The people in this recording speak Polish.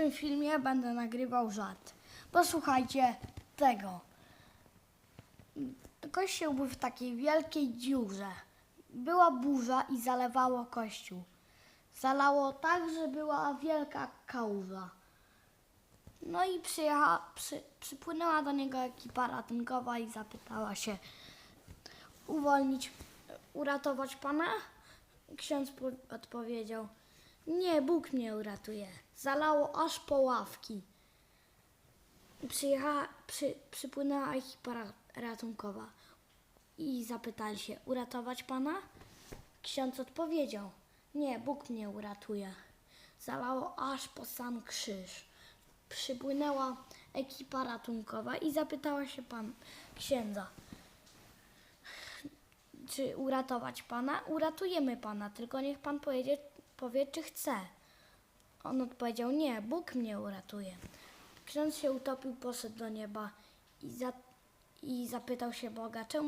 tym filmie będę nagrywał żart. Posłuchajcie tego. Kościół był w takiej wielkiej dziurze. Była burza i zalewało kościół. Zalało tak, że była wielka kałuża. No i przyjecha, przy, przypłynęła do niego ekipa ratunkowa i zapytała się, uwolnić, uratować pana? Ksiądz po- odpowiedział, nie, Bóg mnie uratuje. Zalało aż po ławki. Przyjechała, przy, przypłynęła ekipa ra- ratunkowa i zapytali się, uratować pana? Ksiądz odpowiedział, nie, Bóg mnie uratuje. Zalało aż po sam krzyż. Przypłynęła ekipa ratunkowa i zapytała się pan księdza, czy uratować pana? Uratujemy pana, tylko niech pan pojedzie, powie, czy chce. On odpowiedział, nie, Bóg mnie uratuje. Ksiądz się utopił, poszedł do nieba i, za, i zapytał się Boga, czemu